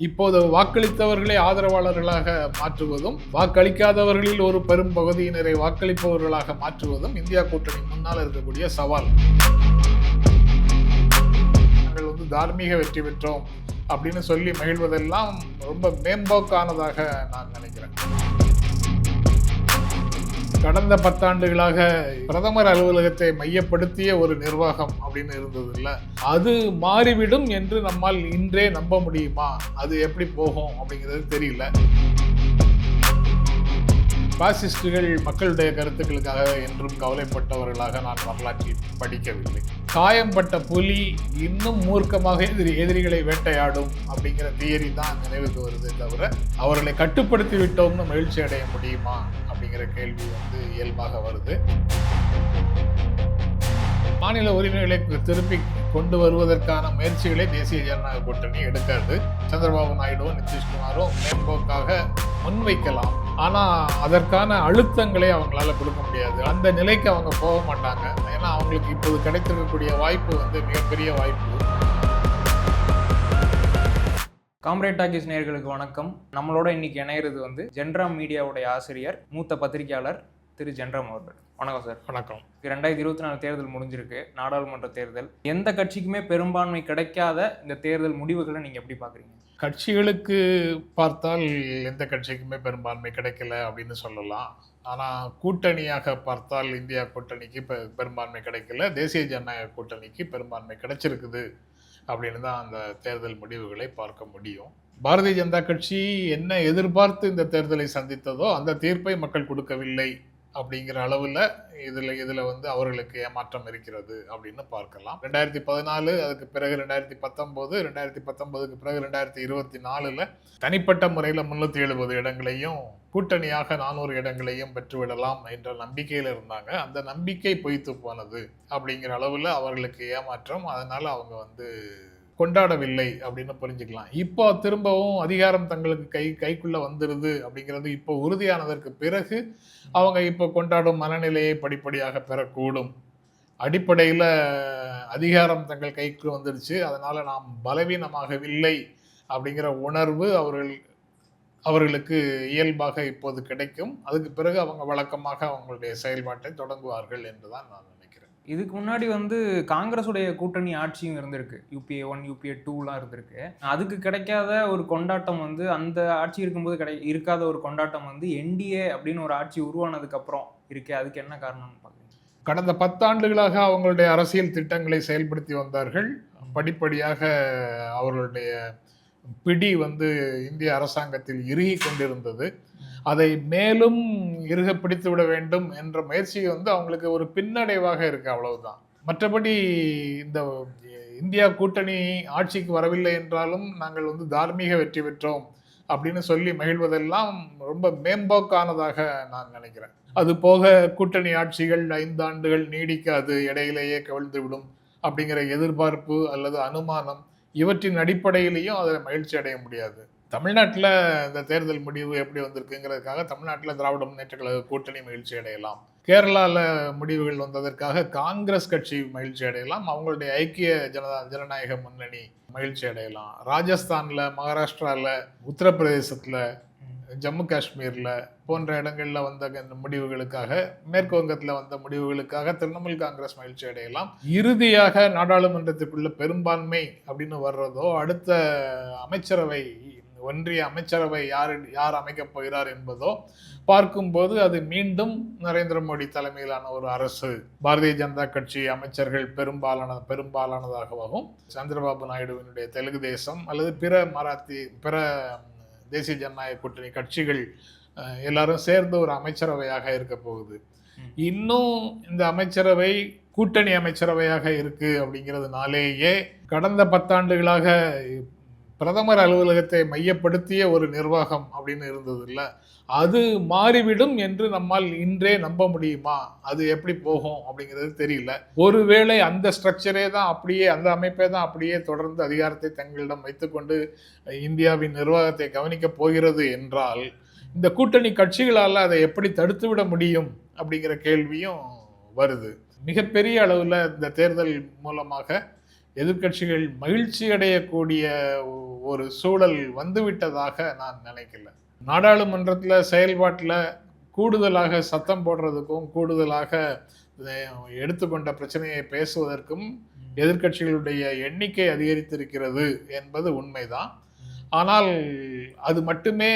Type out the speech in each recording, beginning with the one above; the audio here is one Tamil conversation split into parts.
இப்போது வாக்களித்தவர்களை ஆதரவாளர்களாக மாற்றுவதும் வாக்களிக்காதவர்களில் ஒரு பெரும் பகுதியினரை வாக்களிப்பவர்களாக மாற்றுவதும் இந்தியா கூட்டணி முன்னால் இருக்கக்கூடிய சவால். நாங்கள் வந்து தார்மீக வெற்றி பெற்றோம் அப்படின்னு சொல்லி மகிழ்வதெல்லாம் ரொம்ப மேம்போக்கானதாக நான் நினைக்கிறேன். கடந்த பத்தாண்டுகளாக பிரதமர் அலுவலகத்தை மையப்படுத்திய ஒரு நிர்வாகம் அப்படின்னு இருந்தது இல்லை அது மாறிவிடும் என்று நம்மால் இன்றே நம்ப முடியுமா? அது எப்படி போகும் அப்படிங்கிறது தெரியல. பாசிஸ்டுகள் மக்களுடைய கருத்துக்களுக்காக என்றும் கவலைப்பட்டவர்களாக நான் வரலாற்றில் படிக்கவில்லை. காயம்பட்ட புலி இன்னும் மூர்க்கமாக எதிரி எதிரிகளை வேட்டையாடும் அப்படிங்கிற தியரி தான் நினைவுக்கு வருதே தவிர அவர்களை கட்டுப்படுத்தி விட்டோம்னு மகிழ்ச்சி அடைய முடியுமா? அப்படிங்கிற கேள்வி வந்து இயல்பாக வருது. மாநில உரிமைகளை திருப்பி கொண்டு வருவதற்கான முயற்சிகளை தேசிய ஜனநாயக கூட்டணி எடுக்காது சந்திரபாபு நாயுடுவும் நிதிஷ்குமாரும் மேம்போக்காக முன்வைக்கலாம். ஆனா அதற்கான அழுத்தங்களை அவங்களால கொடுக்க முடியாது. அந்த நிலைக்கு அவங்க போக மாட்டாங்க. ஏன்னா அவங்களுக்கு இப்போது கிடைத்திருக்கக்கூடிய வாய்ப்பு வந்து மிகப்பெரிய வாய்ப்பு. காம்ரேட் டாக்கிஸ் நேயர்களுக்கு வணக்கம். நம்மளோட இன்னைக்கு இணையிறது வந்து ஜென்ராம் மீடியாவுடைய ஆசிரியர் மூத்த பத்திரிகையாளர் திரு ஜென்ராம் அவர்கள். வணக்கம் சார். வணக்கம். ரெண்டாயிரத்தி இருபத்தி நாலு தேர்தல் முடிஞ்சிருக்கு. நாடாளுமன்ற தேர்தல். எந்த கட்சிக்குமே பெரும்பான்மை கிடைக்காத இந்த தேர்தல் முடிவுகளை நீங்க எப்படி பாக்குறீங்க கட்சிகளுக்கு பார்த்தால் எந்த கட்சிக்குமே பெரும்பான்மை கிடைக்கல அப்படின்னு சொல்லலாம். ஆனால் கூட்டணியாக பார்த்தால் இந்தியா கூட்டணிக்கு பெரும்பான்மை கிடைக்கல. தேசிய ஜனநாயக கூட்டணிக்கு பெரும்பான்மை கிடைச்சிருக்குது. அப்படின்னு தான் அந்த தேர்தல் முடிவுகளை பார்க்க முடியும். பாரதிய ஜனதா கட்சி என்ன எதிர்பார்த்து இந்த தேர்தலை சந்தித்ததோ அந்த தீர்ப்பை மக்கள் கொடுக்கவில்லை. அப்படிங்கிற அளவில் இதில் இதில் வந்து அவர்களுக்கு ஏமாற்றம் இருக்கிறது அப்படின்னு பார்க்கலாம். ரெண்டாயிரத்தி பதினாலு அதுக்கு பிறகு ரெண்டாயிரத்தி பத்தொம்போது ரெண்டாயிரத்தி பத்தொம்போதுக்கு பிறகு ரெண்டாயிரத்தி இருபத்தி நாலில் தனிப்பட்ட முறையில் முந்நூற்றி எழுபது இடங்களையும் கூட்டணியாக நானூறு இடங்களையும் பெற்றுவிடலாம் என்ற நம்பிக்கையில் இருந்தாங்க. அந்த நம்பிக்கை பொய்த்து போனது அப்படிங்கிற அளவில் அவர்களுக்கு ஏமாற்றம். அதனால் அவங்க வந்து கொண்டாடவில்லை அப்படின்னு புரிஞ்சுக்கலாம். இப்போ திரும்பவும் அதிகாரம் தங்களுக்கு கை கைக்குள்ள வந்துருது அப்படிங்கிறது இப்போ உறுதியானதற்கு பிறகு அவங்க இப்போ கொண்டாடும் மனநிலையை படிப்படியாக பெறக்கூடும். அடிப்படையில் அதிகாரம் தங்கள் கைக்கு வந்துடுச்சு அதனால நாம் பலவீனமாகவில்லை அப்படிங்கிற உணர்வு அவர்கள் அவர்களுக்கு இயல்பாக இப்போது கிடைக்கும். அதுக்கு பிறகு அவங்க வழக்கமாக அவங்களுடைய செயல்பாட்டை தொடங்குவார்கள் என்றுதான் நான் இதுக்கு முன்னாடி வந்து காங்கிரஸுடைய கூட்டணி ஆட்சியும் இருந்திருக்கு. யூபிஏ ஒன் யூபிஏ டூலாம் இருந்திருக்கு. அதுக்கு கிடைக்காத ஒரு கொண்டாட்டம் வந்து அந்த ஆட்சி இருக்கும்போது கிடை இருக்காத ஒரு கொண்டாட்டம் வந்து என்டிஏ அப்படின்னு ஒரு ஆட்சி உருவானதுக்கு அப்புறம் இருக்கே. அதுக்கு என்ன காரணம்னு பார்க்குறீங்க? கடந்த பத்தாண்டுகளாக அவங்களுடைய அரசியல் திட்டங்களை செயல்படுத்தி வந்தார்கள். படிப்படியாக அவர்களுடைய பிடி வந்து இந்திய அரசாங்கத்தில் இறுகி கொண்டிருந்தது. அதை மேலும் இறுக பிடித்து விட வேண்டும் என்ற முயற்சி வந்து அவங்களுக்கு ஒரு பின்னடைவாக இருக்கு அவ்வளவுதான். மற்றபடி இந்த இந்தியா கூட்டணி ஆட்சிக்கு வரவில்லை என்றாலும் நாங்கள் வந்து தார்மீக வெற்றி பெற்றோம் அப்படின்னு சொல்லி மகிழ்வதெல்லாம் ரொம்ப மேம்போக்கானதாக நான் நினைக்கிறேன். அது போக கூட்டணி ஆட்சிகள் ஐந்து ஆண்டுகள் நீடிக்காது இடையிலேயே கவிழ்ந்து விடும் அப்படிங்கிற எதிர்பார்ப்பு அல்லது அனுமானம் இவற்றின் அடிப்படையிலையும் அதை மகிழ்ச்சி அடைய முடியாது. தமிழ்நாட்டில் இந்த தேர்தல் முடிவு எப்படி வந்திருக்குங்கிறதுக்காக தமிழ்நாட்டில் திராவிட முன்னேற்ற கழக கூட்டணி மகிழ்ச்சி அடையலாம். கேரளாவில் முடிவுகள் வந்ததற்காக காங்கிரஸ் கட்சி மகிழ்ச்சி அடையலாம். அவங்களுடைய ஐக்கிய ஜனதா ஜனநாயக முன்னணி மகிழ்ச்சி அடையலாம். ராஜஸ்தானில் மகாராஷ்டிராவில் உத்தரப்பிரதேசத்தில் ஜம்மு காஷ்மீரில் போன்ற இடங்களில் வந்த முடிவுகளுக்காக மேற்கு வங்கத்தில் வந்த முடிவுகளுக்காக திரிணாமுல் காங்கிரஸ் மகிழ்ச்சி அடையலாம். இறுதியாக நாடாளுமன்றத்திற்குள்ள பெரும்பான்மை அப்படின்னு வர்றதோ அடுத்த அமைச்சரவை ஒன்றிய அமைச்சரவை யார் யார் அமைக்கப் போகிறார் என்பதோ பார்க்கும்போது அது மீண்டும் நரேந்திர மோடி தலைமையிலான ஒரு அரசு. பாரதிய ஜனதா கட்சி அமைச்சர்கள் பெரும்பாலான பெரும்பாலானதாகவும் சந்திரபாபு நாயுடுவினுடைய தெலுங்கு தேசம் அல்லது பிற மராத்தி பிற தேசிய ஜனநாயக கூட்டணி கட்சிகள் எல்லாரும் சேர்ந்து ஒரு அமைச்சரவையாக இருக்க போகுது. இன்னும் இந்த அமைச்சரவை கூட்டணி அமைச்சரவையாக இருக்கு அப்படிங்கிறதுனாலேயே கடந்த பத்தாண்டுகளாக பிரதமர் அலுவலகத்தை மையப்படுத்திய ஒரு நிர்வாகம் அப்படின்னு இருந்தது இல்லை அது மாறிவிடும் என்று நம்மால் இன்றே நம்ப முடியுமா? அது எப்படி போகும் அப்படிங்கிறது தெரியல. ஒருவேளை அந்த ஸ்ட்ரக்சரே தான் அப்படியே அந்த அமைப்பே தான் அப்படியே தொடர்ந்து அதிகாரத்தை தங்களிடம் வைத்துக்கொண்டு இந்தியாவின் நிர்வாகத்தை கவனிக்கப் போகிறது என்றால் இந்த கூட்டணி கட்சிகளால் அதை எப்படி தடுத்துவிட முடியும் அப்படிங்கிற கேள்வியும் வருது. மிகப்பெரிய அளவில் இந்த தேர்தல் மூலமாக எதிர்க்கட்சிகள் மகிழ்ச்சி அடையக்கூடிய ஒரு சூழல் வந்துவிட்டதாக நான் நினைக்கல. நாடாளுமன்றத்தில் செயல்பாட்டில் கூடுதலாக சத்தம் போடுறதுக்கும் கூடுதலாக எடுத்துக்கொண்ட பிரச்சனையை பேசுவதற்கும் எதிர்க்கட்சிகளுடைய எண்ணிக்கை அதிகரித்திருக்கிறது என்பது உண்மைதான். ஆனால் அது மட்டுமே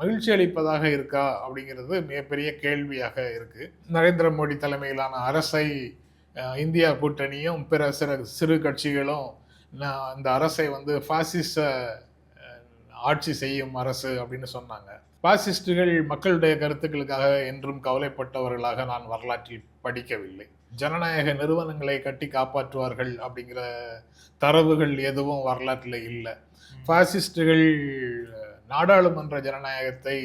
மகிழ்ச்சி அளிப்பதாக இருக்கா அப்படிங்கிறது மிகப்பெரிய கேள்வியாக இருக்கு. நரேந்திர மோடி தலைமையிலான அரசை இந்தியா கூட்டணியும் பிற சிறு சிறு கட்சிகளும் அந்த அரசை வந்து பாசிச அஹ், ஆட்சி செய்யும் அரசு அப்படின்னு சொன்னாங்க. பாசிஸ்டுகள் மக்களுடைய கருத்துக்களுக்காக என்றும் கவலைப்பட்டவர்களாக நான் வரலாற்றில் படிக்கவில்லை. ஜனநாயக நிறுவனங்களை கட்டி காப்பாற்றுவார்கள் அப்படிங்கிற தரவுகள் எதுவும் வரலாற்றில் இல்லை. பாசிஸ்டுகள் நாடாளுமன்ற ஜனநாயகத்தை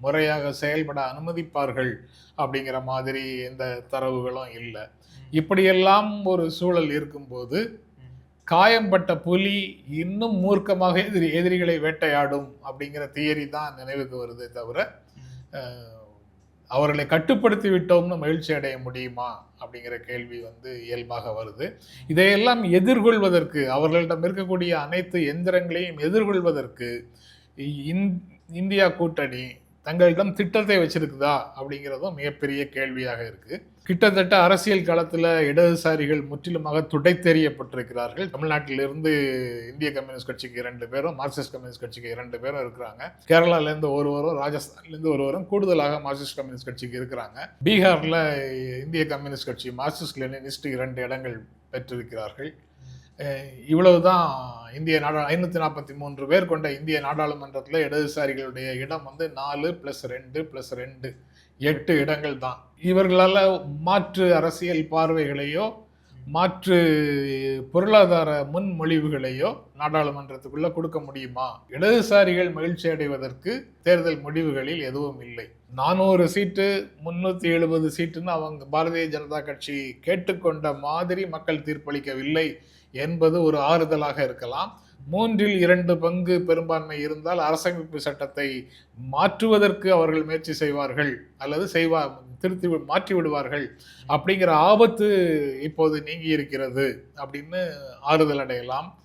முறையாக செயல்பட அனுமதிப்பார்கள் அப்படிங்கிற மாதிரி எந்த தரவுகளும் இல்லை. இப்படியெல்லாம் ஒரு சூழல் இருக்கும்போது காயம்பட்ட புலி இன்னும் மூர்க்கமாக எதிரி எதிரிகளை வேட்டையாடும் அப்படிங்கிற தியரி தான் நினைவுக்கு வருதே தவிர அவர்களை கட்டுப்படுத்தி விட்டோம்னு மகிழ்ச்சி அடைய முடியுமா அப்படிங்கிற கேள்வி வந்து இயல்பாக வருது. இதையெல்லாம் எதிர்கொள்வதற்கு அவர்களிடம் இருக்கக்கூடிய அனைத்து எந்திரங்களையும் எதிர்கொள்வதற்கு இந்- இந்தியா கூட்டணி தங்களிடம் திட்டத்தை வச்சிருக்குதா அப்படிங்கிறதும் மிகப்பெரிய கேள்வியாக இருக்கு. கிட்டத்தட்ட அரசியல் காலத்தில் இடதுசாரிகள் முற்றிலுமாக துடைத்தெறியப்பட்டிருக்கிறார்கள். தமிழ்நாட்டிலிருந்து இந்திய கம்யூனிஸ்ட் கட்சிக்கு இரண்டு பேரும் மார்க்சிஸ்ட் கம்யூனிஸ்ட் கட்சிக்கு இரண்டு பேரும் இருக்கிறாங்க. கேரளாலேருந்து ஒருவரும் ராஜஸ்தான்லேருந்து ஒருவரும் கூடுதலாக மார்க்சிஸ்ட் கம்யூனிஸ்ட் கட்சிக்கு இருக்கிறாங்க. பீகாரில் இந்திய கம்யூனிஸ்ட் கட்சி மார்க்சிஸ்ட் லெனினிஸ்ட் இரண்டு இடங்கள் பெற்றிருக்கிறார்கள். இவ்வளவுதான் இந்திய நாடா ஐநூற்றி நாற்பத்தி மூன்று பேர் கொண்ட இந்திய நாடாளுமன்றத்தில் இடதுசாரிகளுடைய இடம் வந்து நாலு ப்ளஸ் ரெண்டு ப்ளஸ் ரெண்டு எட்டு இடங்கள் தான். இவர்களால் மாற்று அரசியல் பார்வைகளையோ மாற்று பொருளாதார முன்மொழிவுகளையோ நாடாளுமன்றத்துக்குள்ள கொடுக்க முடியுமா? இடதுசாரிகள் மகிழ்ச்சி அடைவதற்கு தேர்தல் முடிவுகளில் எதுவும் இல்லை. நானூறு சீட்டு முன்னூற்றி எழுபது சீட்டுன்னு அவங்க பாரதிய ஜனதா கட்சி கேட்டுக்கொண்ட மாதிரி மக்கள் தீர்ப்பளிக்கவில்லை. என்பது ஒரு ஆறுதலாக இருக்கலாம். மூன்றில் இரண்டு பங்கு பெரும்பான்மை இருந்தால் அரசமைப்பு சட்டத்தை மாற்றுவதற்கு அவர்கள் முயற்சி செய்வார்கள் அல்லது செய்வா திருத்தி வி- மாற்றி விடுவார்கள் அப்படிங்கிற ஆபத்து இப்போது நீங்கி இருக்கிறது அப்படின்னு ஆறுதல் அடையலாம்.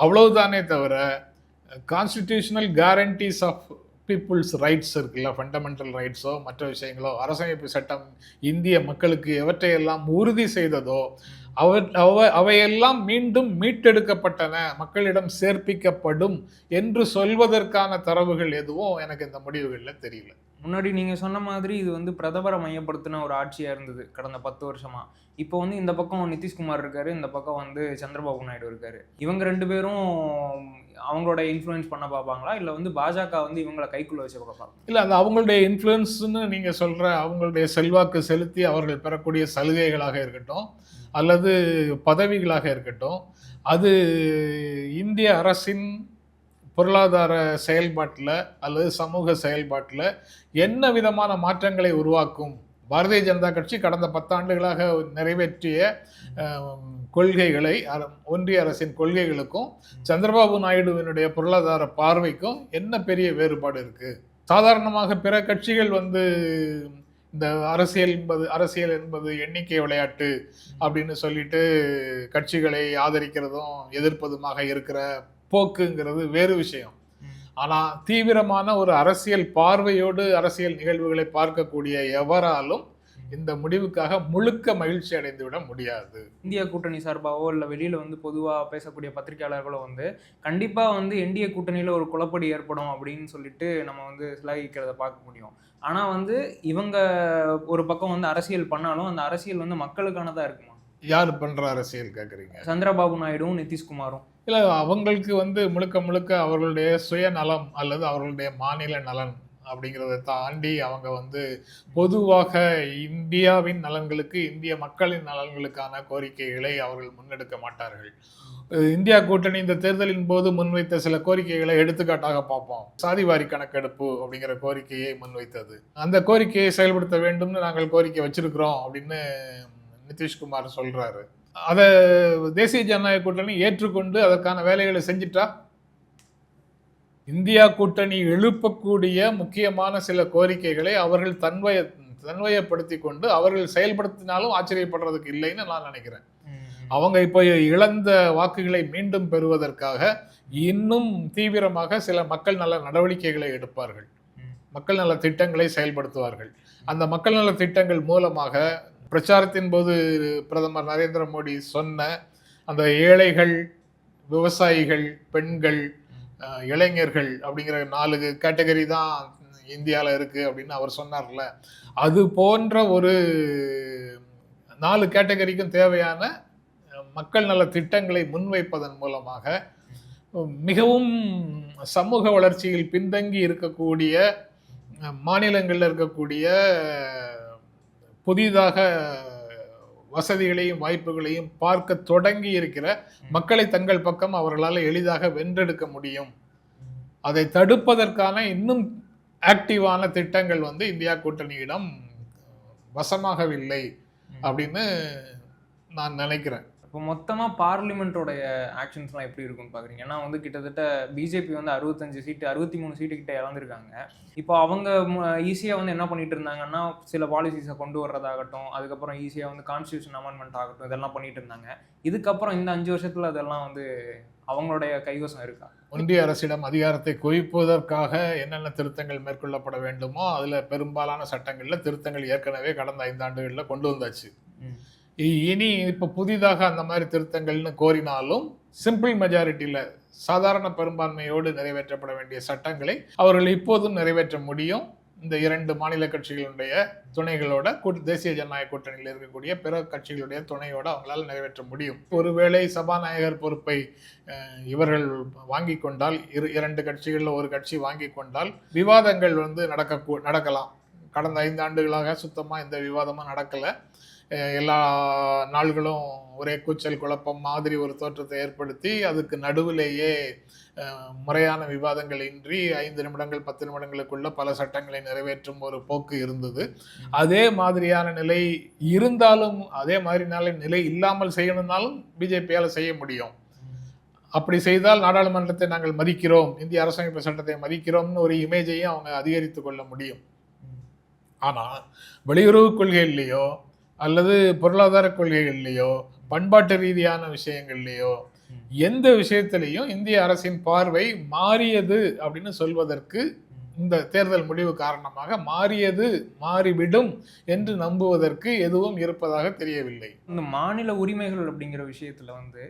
அவ்வளவுதானே தவிர constitutional guarantees of people's rights இருக்குல்ல ஃபண்டமெண்டல் ரைட்ஸோ மற்ற விஷயங்களோ அரசமைப்பு சட்டம் இந்திய மக்களுக்கு எவற்றையெல்லாம் உறுதி செய்ததோ அவ அவ அவையெல்லாம் மீண்டும் மீட்டெடுக்கப்பட்டன மக்களிடம் சேர்ப்பிக்கப்படும் என்று சொல்வதற்கான தரவுகள் எதுவும் எனக்கு இந்த முடிவுகளில் தெரியல. முன்னாடி நீங்கள் சொன்ன மாதிரி இது வந்து பிரதமரை மையப்படுத்தின ஒரு ஆட்சியாக இருந்தது கடந்த பத்து வருஷமாக இப்போ வந்து இந்த பக்கம் நிதிஷ்குமார் இருக்காரு இந்த பக்கம் வந்து சந்திரபாபு நாயுடு இருக்காரு. இவங்க ரெண்டு பேரும் அவங்களோட இன்ஃப்ளூயன்ஸ் பண்ண பார்ப்பாங்களா? இல்லை வந்து பாஜக வந்து இவங்களை கைக்குள்ள வச்சு பார்ப்பாங்க இல்லை அது அவங்களுடைய இன்ஃப்ளூயன்ஸ்னு நீங்கள் சொல்கிற அவங்களுடைய செல்வாக்கு செலுத்தி அவர்கள் பெறக்கூடிய சலுகைகளாக இருக்கட்டும் அல்லது பதவிகளாக இருக்கட்டும் அது இந்திய அரசின் பொருளாதார செயல்பாட்டில் அல்லது சமூக செயல்பாட்டில் என்ன விதமான மாற்றங்களை உருவாக்கும் பாரதிய ஜனதா கட்சி கடந்த பத்தாண்டுகளாக நிறைவேற்றிய கொள்கைகளை அர- ஒன்றிய அரசின் கொள்கைகளுக்கும் சந்திரபாபு நாயுடுவினுடைய பொருளாதார பார்வைக்கும் என்ன பெரிய வேறுபாடு இருக்குது சாதாரணமாக பிற கட்சிகள் வந்து இந்த அரசியல் என்பது அரசியல் என்பது எண்ணிக்கை விளையாட்டு அப்படின்னு சொல்லிட்டு கட்சிகளை ஆதரிக்கிறதும் எதிர்ப்பதுமாக இருக்கிற போக்குங்கிறது வேறு விஷயம். ஆனா தீவிரமான ஒரு அரசியல் பார்வையோடு அரசியல் நிகழ்வுகளை பார்க்கக்கூடிய எவராலும் இந்த முடிவுக்காக முழுக்க மகிழ்ச்சி அடைந்து விட முடியாது. இந்தியா கூட்டணி சார்பாவோ இல்லை வெளியில் வந்து பொதுவாக பேசக்கூடிய பத்திரிகையாளர்களோ வந்து கண்டிப்பாக வந்து என்டிஏ கூட்டணியில் ஒரு குழப்படி ஏற்படும் அப்படின்னு சொல்லிட்டு நம்ம வந்து சிலாகிக்கிறத பார்க்க முடியும். ஆனால் வந்து இவங்க ஒரு பக்கம் வந்து அரசியல் பண்ணாலும் அந்த அரசியல் வந்து மக்களுக்கானதாக இருக்குமா? யார் பண்ற அரசியல் கேக்குறீங்க? சந்திரபாபு நாயுடுவும் நிதிஷ்குமாரும். இல்லை அவங்களுக்கு வந்து முழுக்க முழுக்க அவர்களுடைய சுயநலம் அல்லது அவர்களுடைய மாநில நலன் அப்படிங்கிறத தாண்டி அவங்க வந்து பொதுவாக இந்தியாவின் நலன்களுக்கு இந்திய மக்களின் நலன்களுக்கான கோரிக்கைகளை அவர்கள் முன்னெடுக்க மாட்டார்கள். இந்தியா கூட்டணி இந்த தேர்தலின் போது முன்வைத்த சில கோரிக்கைகளை எடுத்துக்காட்டாக பார்ப்போம். சாதிவாரி கணக்கெடுப்பு அப்படிங்கிற கோரிக்கையை முன்வைத்தது. அந்த கோரிக்கையை செயல்படுத்த வேண்டும்னு நாங்கள் கோரிக்கை வச்சிருக்கிறோம் அப்படின்னு நிதிஷ்குமார் சொல்றாரு. அதை தேசிய ஜனநாயக கூட்டணி ஏற்றுக்கொண்டு அதற்கான வேலைகளை செஞ்சிட்டா? இந்தியா கூட்டணி எழுப்பக்கூடிய முக்கியமான சில கோரிக்கைகளை அவர்கள் தன்வய தன்வயப்படுத்தி கொண்டு அவர்கள் செயல்படுத்தினாலும் ஆச்சரியப்படுறதுக்கு இல்லைன்னு நான் நினைக்கிறேன். அவங்க இப்போ இழந்த வாக்குகளை மீண்டும் பெறுவதற்காக இன்னும் தீவிரமாக சில மக்கள் நல நடவடிக்கைகளை எடுப்பார்கள். மக்கள் நல திட்டங்களை செயல்படுத்துவார்கள். அந்த மக்கள் நல திட்டங்கள் மூலமாக பிரச்சாரத்தின் போது பிரதமர் நரேந்திர மோடி சொன்ன அந்த ஏழைகள் விவசாயிகள் பெண்கள் இளைஞர்கள் அப்படிங்கிற நாலு கேட்டகரி தான் இந்தியாவில் இருக்குது அப்படின்னு அவர் சொன்னார்ல. அது போன்ற ஒரு நாலு கேட்டகரிக்கும் தேவையான மக்கள் நல திட்டங்களை முன்வைப்பதன் மூலமாக மிகவும் சமூக வளர்ச்சியில் பின்தங்கி இருக்கக்கூடிய மாநிலங்களில் இருக்கக்கூடிய புதிதாக வசதிகளையும் வாய்ப்புகளையும் பார்க்க தொடங்கி இருக்கிற மக்களை தங்கள் பக்கம் அவர்களால் எளிதாக வென்றெடுக்க முடியும். அதை தடுப்பதற்கான இன்னும் ஆக்டிவான திட்டங்கள் வந்து இந்தியா கூட்டணியிடம் வசமாகவில்லை அப்படின்னு நான் நினைக்கிறேன். இப்போ மொத்தமாக பார்லிமெண்ட்டோடைய ஆக்ஷன்ஸ்லாம் எப்படி இருக்கும்னு பார்க்குறீங்க ஏன்னா வந்து கிட்டத்தட்ட பிஜேபி வந்து அறுபத்தஞ்சு சீட்டு அறுபத்தி மூணு சீட்டு கிட்ட இழந்திருக்காங்க. இப்போ அவங்க ஈஸியாக வந்து என்ன பண்ணிட்டு இருந்தாங்கன்னா சில பாலிசிஸை கொண்டு வர்றதாகட்டும் அதுக்கப்புறம் ஈஸியாக வந்து கான்ஸ்டியூஷன் அமெண்ட்மெண்ட் ஆகட்டும் இதெல்லாம் பண்ணிட்டு இருந்தாங்க. இதுக்கப்புறம் இந்த அஞ்சு வருஷத்தில் அதெல்லாம் வந்து அவங்களுடைய கைவசம் இருக்கா? ஒன்றிய அரசிடம் அதிகாரத்தை குவிப்பதற்காக என்னென்ன திருத்தங்கள் மேற்கொள்ளப்பட வேண்டுமோ அதுல பெரும்பாலான சட்டங்கள்ல திருத்தங்கள் ஏற்கனவே கடந்த ஐந்தாண்டுகள்ல கொண்டு வந்தாச்சு. இனி இப்போ புதிதாக அந்த மாதிரி திருத்தங்கள்னு கோரினாலும் சிம்பிள் மெஜாரிட்டியில் சாதாரண பெரும்பான்மையோடு நிறைவேற்றப்பட வேண்டிய சட்டங்களை அவர்கள் இப்போதும் நிறைவேற்ற முடியும். இந்த இரண்டு மாநில கட்சிகளுடைய துணைகளோட கூட்டு தேசிய ஜனநாயக கூட்டணியில் இருக்கக்கூடிய பிற கட்சிகளுடைய துணையோட அவங்களால் நிறைவேற்ற முடியும். ஒருவேளை சபாநாயகர் பொறுப்பை இவர்கள் வாங்கி கொண்டால் இரு இரண்டு கட்சிகளில் ஒரு கட்சி வாங்கி கொண்டால் விவாதங்கள் வந்து நடக்க நடக்கலாம். கடந்த ஐந்து ஆண்டுகளாக சுத்தமாக இந்த விவாதமும் நடக்கலை. எல்லா நாள்களும் ஒரே கூச்சல் குழப்பம் மாதிரி ஒரு தோற்றத்தை ஏற்படுத்தி அதுக்கு நடுவிலேயே முறையான விவாதங்கள் இன்றி ஐந்து நிமிடங்கள் பத்து நிமிடங்களுக்குள்ள பல சட்டங்களை நிறைவேற்றும் ஒரு போக்கு இருந்தது. அதே மாதிரியான நிலை இருந்தாலும் அதே மாதிரியான நிலை இல்லாமல் செய்யணும்னாலும் பிஜேபியால் செய்ய முடியும். அப்படி செய்தால் நாடாளுமன்றத்தை நாங்கள் மதிக்கிறோம் இந்திய அரசமைப்பு சட்டத்தை மதிக்கிறோம்னு ஒரு இமேஜையும் அவங்க அதிகரித்து கொள்ள முடியும். ஆனால் வெளியுறவு கொள்கைகள்லையோ அல்லது பொருளாதார கொள்கைகள்லையோ பண்பாட்டு ரீதியான விஷயங்கள்லையோ எந்த விஷயத்திலையும் இந்திய அரசின் பார்வை மாறியது அப்படின்னு சொல்வதற்கு இந்த தேர்தல் முடிவு காரணமாக மாறியது மாறிவிடும் என்று நம்புவதற்கு எதுவும் இருப்பதாக தெரியவில்லை. இந்த மாநில உரிமைகள் அப்படிங்கிற விஷயத்துல வந்து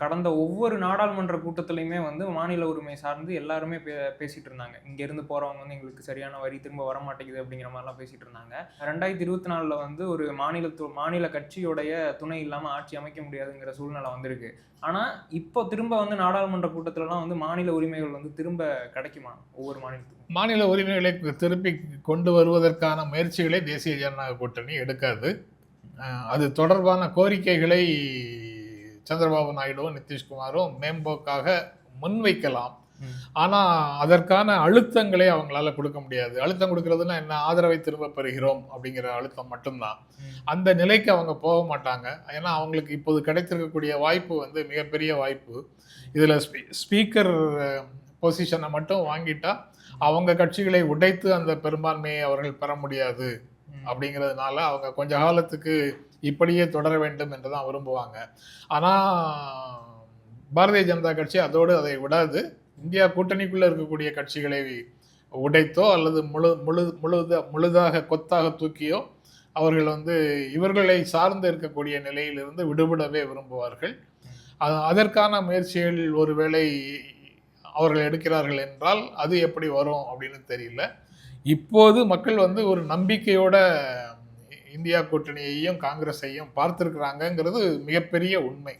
கடந்த ஒவ்வொரு நாடாளுமன்ற கூட்டத்திலையுமே வந்து மாநில உரிமை சார்ந்து எல்லாருமே பே பேசிட்டு இருந்தாங்க. இங்கேருந்து போகிறவங்க போறவங்க வந்து எங்களுக்கு சரியான வரி திரும்ப வர மாட்டேங்குது அப்படிங்கிற மாதிரிலாம் பேசிட்டு இருந்தாங்க. ரெண்டாயிரத்தி இருபத்தி நாலில் வந்து ஒரு மாநில மாநில கட்சியோடைய துணை இல்லாமல் ஆட்சி அமைக்க முடியாதுங்கிற சூழ்நிலை வந்திருக்கு. ஆனால் இப்போ திரும்ப வந்து நாடாளுமன்ற கூட்டத்திலலாம் வந்து மாநில உரிமைகள் வந்து திரும்ப கிடைக்குமா ஒவ்வொரு மாநிலத்துக்கும்? மாநில உரிமைகளை திருப்பி கொண்டு வருவதற்கான முயற்சிகளை தேசிய ஜனநாயக கூட்டணி எடுக்காது. அது தொடர்பான கோரிக்கைகளை சந்திரபாபு நாயுடுவும் நிதிஷ்குமாரும் மேம்போக்காக முன்வைக்கலாம். ம். ஆனா அதற்கான அழுத்தங்களை அவங்களால கொடுக்க முடியாது. அழுத்தம் கொடுக்கறதுன்னா என்ன? ஆதரவை திரும்ப பெறுகிறோம் அப்படிங்கிற அழுத்தம் மட்டும்தான். அந்த நிலைக்கு அவங்க போக மாட்டாங்க. ஏன்னா அவங்களுக்கு இப்போது கிடைத்திருக்கக்கூடிய வாய்ப்பு வந்து மிகப்பெரிய வாய்ப்பு. இதில் ஸ்பீ ஸ்பீக்கர் பொசிஷனை மட்டும் வாங்கிட்டா அவங்க கட்சிகளை உடைத்து அந்த பெரும்பான்மையை அவர்கள் பெற முடியாது. அப்படிங்கிறதுனால அவங்க கொஞ்ச காலத்துக்கு இப்படியே தொடர வேண்டும் என்று தான் விரும்புவாங்க. ஆனால் பாரதிய ஜனதா கட்சி அதோடு அதை விடாது. இந்தியா கூட்டணிக்குள்ளே இருக்கக்கூடிய கட்சிகளை உடைத்தோ அல்லது முழு முழு முழுத முழுதாக கொத்தாக தூக்கியோ அவர்கள் வந்து இவர்களை சார்ந்து இருக்கக்கூடிய நிலையிலிருந்து விடுபடவே விரும்புவார்கள். அதற்கான முயற்சிகள் ஒருவேளை அவர்கள் எடுக்கிறார்கள் என்றால் அது எப்படி வரும் அப்படின்னு தெரியல. இப்போது மக்கள் வந்து ஒரு நம்பிக்கையோட இந்தியா கூட்டணியையும் காங்கிரஸையும் பார்த்துருக்குறாங்கங்கிறது மிகப்பெரிய உண்மை.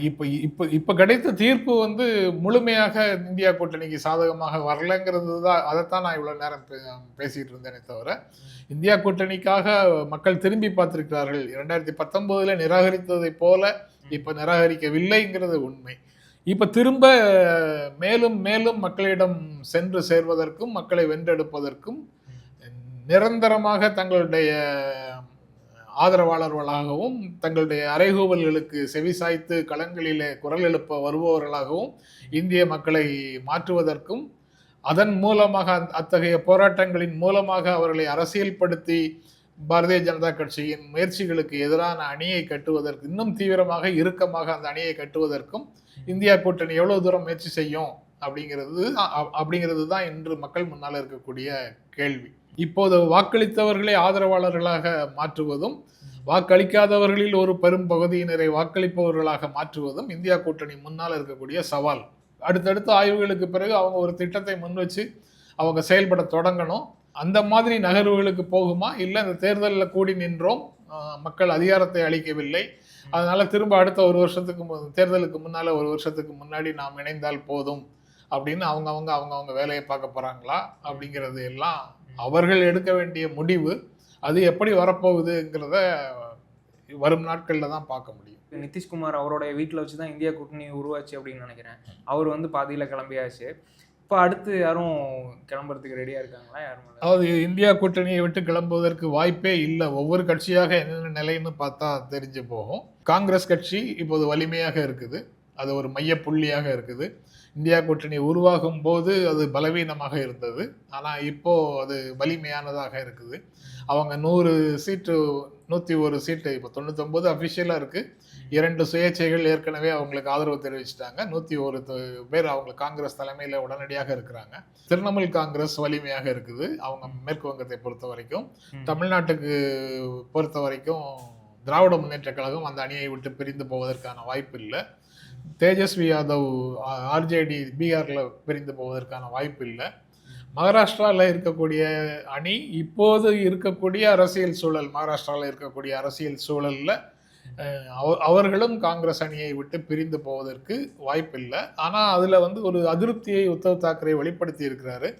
இப்போ இப்போ இப்போ கிடைத்த தீர்ப்பு வந்து முழுமையாக இந்தியா கூட்டணிக்கு சாதகமாக வரலங்கிறது தான் அதைத்தான் நான் இவ்வளோ நேரம் பே- இருந்தேனே தவிர இந்தியா கூட்டணிக்காக மக்கள் திரும்பி பார்த்திருக்கிறார்கள். இரண்டாயிரத்தி பத்தொம்போதில் நிராகரித்ததை போல இப்போ நிராகரிக்கவில்லைங்கிறது உண்மை. இப்போ திரும்ப மேலும் மேலும் மக்களிடம் சென்று சேர்வதற்கும் மக்களை வென்றெடுப்பதற்கும் நிரந்தரமாக தங்களுடைய ஆதரவாளர்களாகவும் தங்களுடைய அறைகூவல்களுக்கு செவிசாய்த்து களங்களிலே குரல் எழுப்ப வருபவர்களாகவும் இந்திய மக்களை மாற்றுவதற்கும் அதன் மூலமாக அத்தகைய போராட்டங்களின் மூலமாக அவர்களை அரசியல்படுத்தி பாரதிய ஜனதா கட்சியின் முயற்சிகளுக்கு எதிரான அணியை கட்டுவதற்கு இன்னும் தீவிரமாக இறுக்கமாக அந்த அணியை கட்டுவதற்கும் இந்தியா கூட்டணி எவ்வளவு தூரம் முயற்சி செய்யும் அப்படிங்கிறது அப்படிங்கிறது தான் இன்று மக்கள் முன்னால் இருக்கக்கூடிய கேள்வி. இப்போது வாக்களித்தவர்களை ஆதரவாளர்களாக மாற்றுவதும் வாக்களிக்காதவர்களில் ஒரு பெரும் பகுதியினரை வாக்களிப்பவர்களாக மாற்றுவதும் இந்தியா கூட்டணி முன்னால் இருக்கக்கூடிய சவால். அடுத்தடுத்த ஆய்வுகளுக்கு பிறகு அவங்க ஒரு திட்டத்தை முன் வச்சு அவங்க செயல்பட தொடங்கணும். அந்த மாதிரி நகர்வுகளுக்கு போகுமா? இல்லை இந்த தேர்தலில் கூடி நின்றோம் மக்கள் அதிகாரத்தை அளிக்கவில்லை. அதனால் திரும்ப அடுத்த ஒரு வருஷத்துக்கு மு- தேர்தலுக்கு முன்னால் ஒரு வருஷத்துக்கு முன்னாடி நாம் இணைந்தால் போதும் அப்படின்னு அவங்க அவங்க அவங்க அவங்க வேலையை பார்க்க போகிறாங்களா அப்படிங்கிறது எல்லாம் அவர்கள் எடுக்க வேண்டிய முடிவு. அது எப்படி வரப்போகுதுங்கிறத வரும் நாட்களில் தான் பார்க்க முடியும். நிதிஷ்குமார் அவருடைய வீட்டில் வச்சு தான் இந்தியா கூட்டணி உருவாச்சு அப்படின்னு நினைக்கிறேன். அவர் வந்து பாதியில் கிளம்பியாச்சு. இப்போ அடுத்து யாரும் கிளம்புறதுக்கு ரெடியாக இருக்காங்களா? யாரும் அதாவது இந்தியா கூட்டணியை விட்டு கிளம்புவதற்கு வாய்ப்பே இல்லை. ஒவ்வொரு கட்சியாக என்னென்ன நிலைன்னு பார்த்தா தெரிஞ்சு போகும். காங்கிரஸ் கட்சி இப்போது வலிமையாக இருக்குது. அது ஒரு மைய புள்ளியாக இருக்குது. இந்தியா கூட்டணி உருவாகும் போது அது பலவீனமாக இருந்தது. ஆனால் இப்போது அது வலிமையானதாக இருக்குது. அவங்க நூறு சீட்டு நூற்றி ஒரு சீட்டு இப்போ தொண்ணூத்தொம்பது அஃபிஷியலாக இருக்குது இரண்டு சுயேட்சைகள் ஏற்கனவே அவங்களுக்கு ஆதரவு தெரிவிச்சிட்டாங்க. நூற்றி ஒரு பேர் அவங்க காங்கிரஸ் தலைமையில் உடனடியாக இருக்கிறாங்க. திரிணாமுல் காங்கிரஸ் வலிமையாக இருக்குது. அவங்க மேற்கு வங்கத்தை பொறுத்த வரைக்கும். தமிழ்நாட்டுக்கு பொறுத்த வரைக்கும் திராவிட முன்னேற்ற கழகம் அந்த அணியை விட்டு பிரிந்து போவதற்கான வாய்ப்பு இல்லை. தேஜஸ்வி யாதவ் ஆர்ஜேடி பீகார்ல பிரிந்து போவதற்கான வாய்ப்பு இல்லை. மகாராஷ்டிராவில் இருக்கக்கூடிய அணி இப்போது இருக்கக்கூடிய அரசியல் சூழல் மகாராஷ்டிராவில் இருக்கக்கூடிய அரசியல் சூழல்ல அவர்களும் காங்கிரஸ் அணியை விட்டு பிரிந்து போவதற்கு வாய்ப்பில்லை. ஆனால் அதில் வந்து ஒரு அதிருப்தியை உத்தவ் தாக்கரே வெளிப்படுத்தி இருக்கிறாரு.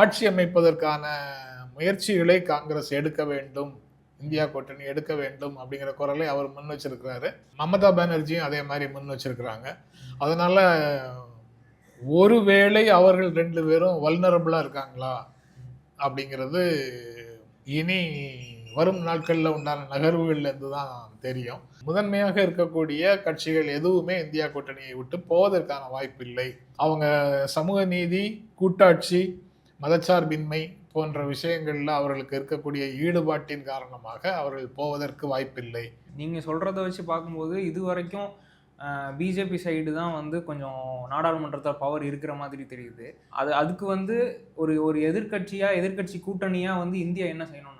ஆட்சி அமைப்பதற்கான முயற்சிகளை காங்கிரஸ் எடுக்க வேண்டும் இந்தியா கூட்டணி எடுக்க வேண்டும் அப்படிங்கிற குரலை அவர் முன் வச்சிருக்கிறாரு. மமதா பானர்ஜியும் அதே மாதிரி முன் வச்சிருக்கிறாங்க. அதனால ஒருவேளை அவர்கள் ரெண்டு பேரும் வல்னரபுளாக இருக்காங்களா அப்படிங்கிறது இனி வரும் நாட்களில் உண்டான நகர்வுகள்லேருந்து தான் தெரியும். முதன்மையாக இருக்கக்கூடிய கட்சிகள் எதுவுமே இந்தியா கூட்டணியை விட்டு போவதற்கான வாய்ப்பில்லை அவங்க சமூக நீதி கூட்டாட்சி மதச்சார்பின்மை போன்ற விஷயங்களில் அவர்களுக்கு இருக்கக்கூடிய ஈடுபாட்டின் காரணமாக அவர்கள் போவதற்கு வாய்ப்பில்லை. நீங்கள் சொல்கிறத வச்சு பார்க்கும்போது இது வரைக்கும் பிஜேபி சைடு தான் வந்து கொஞ்சம் நாடாளுமன்றத்தில் பவர் இருக்கிற மாதிரி தெரியுது. அது அதுக்கு வந்து ஒரு ஒரு எதிர்க்கட்சியாக எதிர்க்கட்சி கூட்டணியாக வந்து இந்தியா என்ன செய்யணும்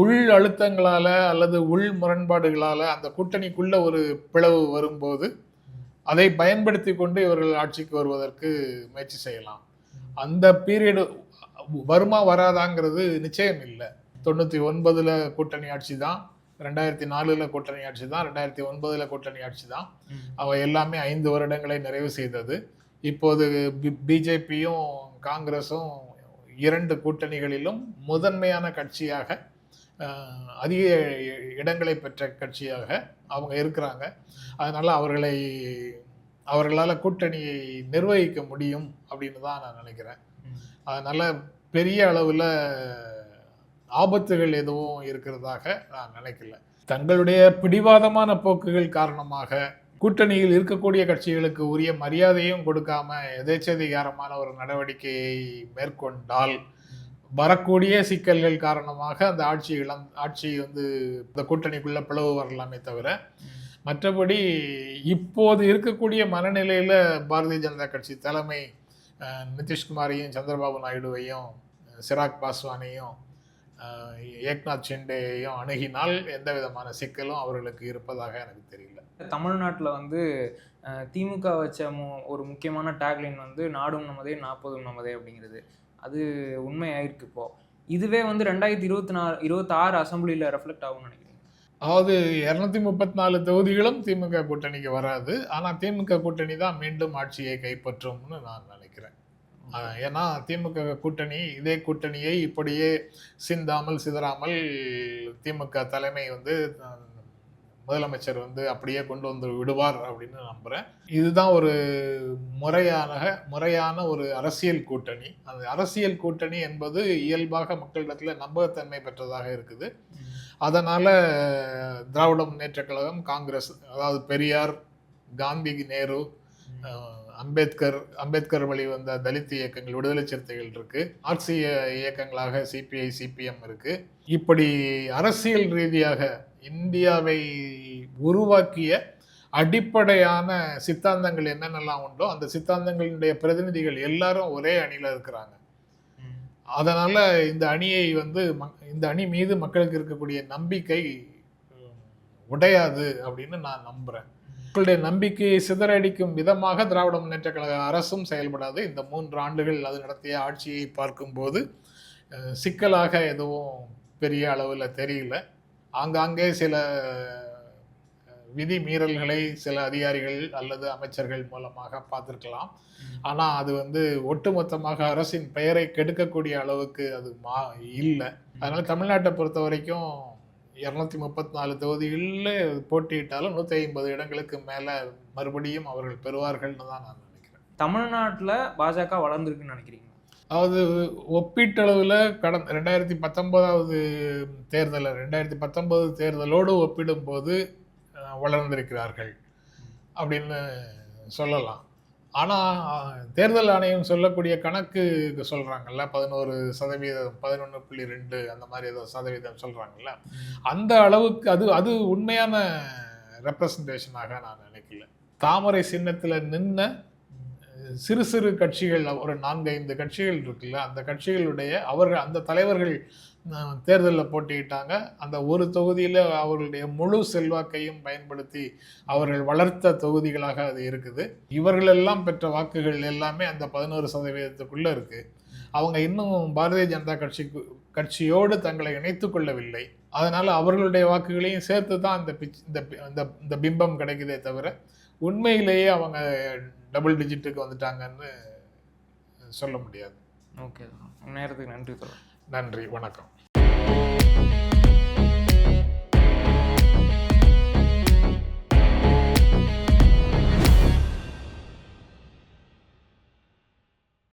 உள் அழுத்தங்களால அல்லது உள் முரண்பாடுகளால அந்த கூட்டணிக்குள்ள ஒரு பிளவு வரும்போது அதை பயன்படுத்தி கொண்டு இவர்கள் ஆட்சிக்கு வருவதற்கு முயற்சி செய்யலாம். அந்த பீரியடு வருமா வராதாங்கிறது நிச்சயம் இல்லை. தொண்ணூற்றி ஒன்பதுல கூட்டணி ஆட்சி தான் ரெண்டாயிரத்தி நாலுல கூட்டணி ஆட்சி தான் ரெண்டாயிரத்தி ஒன்பதுல கூட்டணி ஆட்சி தான். அவை எல்லாமே ஐந்து வருடங்களை நிறைவு செய்தது. இப்போது பிஜேபியும் காங்கிரஸும் இரண்டு கூட்டணிகளிலும் முதன்மையான கட்சியாக அதிக இடங்களை பெற்ற கட்சியாக அவங்க இருக்கிறாங்க. அதனால் அவர்களை அவர்களால் கூட்டணியை நிர்வகிக்க முடியும் அப்படின்னு தான் நான் நினைக்கிறேன். அதனால் பெரிய அளவில் ஆபத்துகள் எதுவும் இருக்கிறதாக நான் நினைக்கல. தங்களுடைய பிடிவாதமான போக்குகள் காரணமாக கூட்டணியில் இருக்கக்கூடிய கட்சிகளுக்கு உரிய மரியாதையும் கொடுக்காம எதேச்சதிகாரமான ஒரு நடவடிக்கையை மேற்கொண்டால் வரக்கூடிய சிக்கல்கள் காரணமாக அந்த ஆட்சி இளம் ஆட்சி வந்து இந்த கூட்டணிக்குள்ள பிளவு வரலாமே தவிர மற்றபடி இப்போது இருக்கக்கூடிய மனநிலையில பாரதிய ஜனதா கட்சி தலைமை நிதிஷ்குமாரையும் சந்திரபாபு நாயுடுவையும் சிராக் பாஸ்வானையும் ஏக்நாத் ஷிண்டேயையும் அணுகினால் எந்த விதமான சிக்கலும் அவர்களுக்கு இருப்பதாக எனக்கு தெரியல. தமிழ்நாட்டில் வந்து திமுக வச்ச மு ஒரு முக்கியமான டேக்லைன் வந்து நாடும் நமதே நாற்பதும் நமதே அப்படிங்கிறது. அது உண்மையாயிருக்கு இப்போ. இதுவே வந்து ரெண்டாயிரத்தி இருபத்தி நாலு இருபத்தாறு அசம்பிளியில் ரெஃப்ளெக்ட் ஆகும்னு நினைக்கிறேன். அதாவது இரநூத்தி முப்பத்தி நாலு தொகுதிகளும் திமுக கூட்டணிக்கு வராது. ஆனா திமுக கூட்டணி தான் மீண்டும் ஆட்சியை கைப்பற்றும்னு நான் நினைக்கிறேன். ஏன்னா திமுக கூட்டணி இதே கூட்டணியை இப்படியே சிந்தாமல் சிதறாமல் திமுக தலைமை வந்து முதலமைச்சர் வந்து அப்படியே கொண்டு வந்து விடுவார் அப்படின்னு நம்புகிறேன் இதுதான் ஒரு முறையான முறையான ஒரு அரசியல் கூட்டணி. அந்த அரசியல் கூட்டணி என்பது இயல்பாக மக்களிடத்தில் நம்பகத்தன்மை பெற்றதாக இருக்குது. அதனால் திராவிட முன்னேற்ற கழகம் காங்கிரஸ் அதாவது பெரியார் காந்தி நேரு அம்பேத்கர் அம்பேத்கர் வழி வந்த தலித் இயக்கங்கள் விடுதலை சிறுத்தைகள் இருக்கு. மார்க்சிய இயக்கங்களாக சிபிஐ சிபிஎம் இருக்கு. இப்படி அரசியல் ரீதியாக இந்தியாவை உருவாக்கிய அடிப்படையான சித்தாந்தங்கள் என்னென்னலாம் உண்டோ அந்த சித்தாந்தங்களுடைய பிரதிநிதிகள் எல்லாரும் ஒரே அணியில் இருக்கிறாங்க. அதனால் இந்த அணியை வந்து மக்- இந்த அணி மீது மக்களுக்கு இருக்கக்கூடிய நம்பிக்கை உடையாது அப்படின்னு நான் நம்புறேன். மக்களுடைய நம்பிக்கையை சிதறடிக்கும் விதமாக திராவிட முன்னேற்ற கழக அரசும் செயல்படாது. இந்த மூன்று ஆண்டுகள் அது நடத்திய ஆட்சியை பார்க்கும்போது சிக்கலாக எதுவும் பெரிய அளவில் தெரியல. ஆங்காங்கே சில விதி மீறல்களை சில அதிகாரிகள் அல்லது அமைச்சர்கள் மூலமாக பார்த்துருக்கலாம். ஆனால் அது வந்து ஒட்டுமொத்தமாக அரசின் பெயரை கெடுக்கக்கூடிய அளவுக்கு அது மா இல்லை. அதனால தமிழ்நாட்டை பொறுத்த வரைக்கும் இரநூத்தி முப்பத்தி நாலு தொகுதிகளில் போட்டியிட்டாலும் நூற்றி ஐம்பது இடங்களுக்கு மேலே மறுபடியும் அவர்கள் பெறுவார்கள்னு தான் நான் நினைக்கிறேன். தமிழ்நாட்டுல பாஜக வளர்ந்துருக்குன்னு நினைக்கிறீங்க? அதாவது ஒப்பீட்டளவில் கடந்த ரெண்டாயிரத்தி பத்தொன்பதாவது தேர்தலில் ரெண்டாயிரத்தி பத்தொன்பது தேர்தலோடு ஒப்பிடும்போது வளர்ந்திருக்கிறார்கள் அப்படின்னு சொல்லலாம். ஆனால் தேர்தல் ஆணையம் சொல்லக்கூடிய கணக்கு சொல்கிறாங்கல்ல பதினோரு சதவீதம் பதினொன்று புள்ளி ரெண்டு அந்த மாதிரி ஏதோ சதவீதம் சொல்கிறாங்கல்ல அந்த அளவுக்கு அது அது உண்மையான ரெப்ரசன்டேஷனாக நான் நினைக்கல. தாமரை சின்னத்தில் நின்ன சிறு சிறு கட்சிகள் ஒரு நான்கு ஐந்து கட்சிகள் இருக்குல்ல அந்த கட்சிகளுடைய அவர்கள் அந்த தலைவர்கள் தேர்தலில் போட்டியிட்டாங்க. அந்த ஒரு தொகுதியில் அவர்களுடைய முழு செல்வாக்கையும் பயன்படுத்தி அவர்கள் வளர்த்த தொகுதிகளாக அது இருக்குது. இவர்களெல்லாம் பெற்ற வாக்குகள் எல்லாமே அந்த பதினோரு சதவீதத்துக்குள்ளே இருக்குது அவங்க இன்னும் பாரதிய ஜனதா கட்சிக்கு கட்சியோடு தங்களை இணைத்து கொள்ளவில்லை. அதனால் அவர்களுடைய வாக்குகளையும் சேர்த்து தான் இந்த பிச் இந்த இந்த இந்த பிம்பம் கிடைக்குதே தவிர உண்மையிலேயே அவங்க டபுள் டிஜிட்டுக்கு வந்துட்டாங்கன்னு சொல்ல முடியாது. ஓகே. நேரத்துக்கு நன்றி தொடர் நன்றி வணக்கம்.